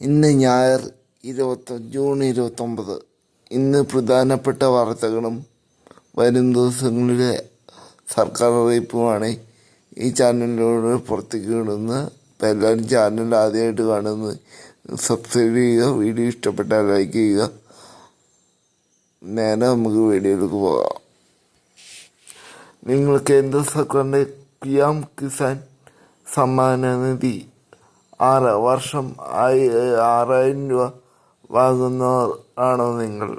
ഇന്ന് ഞായർ ഇരുപത്തി ജൂൺ ഇരുപത്തൊമ്പത്. ഇന്ന് പ്രധാനപ്പെട്ട വാർത്തകളും വരും ദിവസങ്ങളിലെ സർക്കാർ അറിയിപ്പുമാണ്. ഈ ചാനലിലൂടെ പുറത്തേക്ക് വിടുന്നത് അപ്പം എല്ലാവരും ചാനൽ ആദ്യമായിട്ട് കാണുന്നത്. സബ്സ്ക്രൈബ് ചെയ്യുക വീഡിയോ ഇഷ്ടപ്പെട്ടാൽ ലൈക്ക് ചെയ്യുക. നേരെ നമുക്ക് വീഡിയോയിലേക്ക് പോകാം. നിങ്ങൾ കേന്ദ്ര സർക്കാരിന്റെ പി എം കിസാൻ സമ്മാന നിധി ആറ് വർഷം ആയി ആറായിരം രൂപ വാങ്ങുന്നവർ ആണോ നിങ്ങൾ?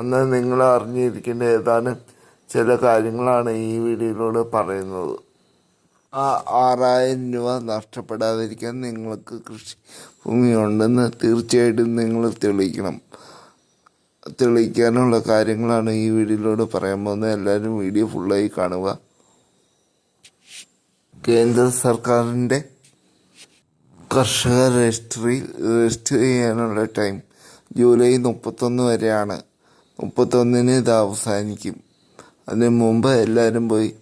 എന്നാൽ നിങ്ങൾ അറിഞ്ഞിരിക്കേണ്ട ഏതാനും ചില കാര്യങ്ങളാണ് ഈ വീഡിയോയിലൂടെ പറയുന്നത്. ആ ആറായിരം രൂപ നഷ്ടപ്പെടാതിരിക്കാൻ നിങ്ങൾക്ക് കൃഷി ഭൂമി ഉണ്ടെന്ന് തീർച്ചയായിട്ടും നിങ്ങൾ തെളിയിക്കണം. തെളിയിക്കാനുള്ള കാര്യങ്ങളാണ് ഈ വീഡിയോയിലൂടെ പറയാൻ പോകുന്നത്. എല്ലാവരും വീഡിയോ ഫുള്ളായി കാണുക. കേന്ദ്ര സർക്കാരിന്റെ കർഷക രജിസ്ട്രി രജിസ്റ്റർ ചെയ്യാനുള്ള ടൈം. ജൂലൈ മുപ്പത്തൊന്ന് വരെയാണ്. മുപ്പത്തൊന്നിന് ഇത് അവസാനിക്കും. അതിന് മുമ്പ് എല്ലാവരും പോയി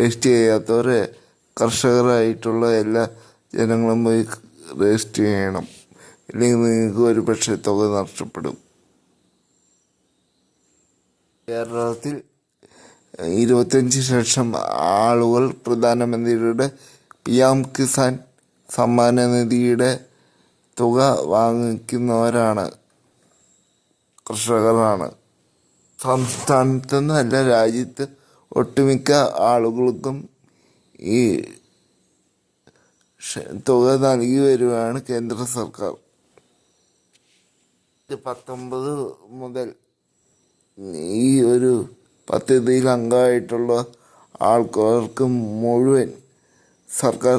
രജിസ്റ്റർ ചെയ്യാത്തവർ കർഷകരായിട്ടുള്ള എല്ലാ ജനങ്ങളും പോയി രജിസ്റ്റർ ചെയ്യണം. ഇല്ലെങ്കിൽ നിങ്ങൾക്ക് ഒരു പക്ഷേ തുക നഷ്ടപ്പെടും. കേരളത്തിൽ ഇരുപത്തഞ്ച് ലക്ഷം ആളുകൾ പ്രധാനമന്ത്രിയുടെ പി എം കിസാൻ സമ്മാന നിധിയുടെ തുക വാങ്ങിക്കുന്നവരാണ് കർഷകരാണ്. സംസ്ഥാനത്ത് നിന്നല്ല രാജ്യത്ത് ഒട്ടുമിക്ക ആളുകൾക്കും ഈ തുക നൽകി വരുവാണ് കേന്ദ്ര സർക്കാർ. പത്തൊമ്പത് മുതൽ ഈ ഒരു പദ്ധതിയിൽ അംഗമായിട്ടുള്ള ആൾക്കാർക്ക് മുഴുവൻ സർക്കാർ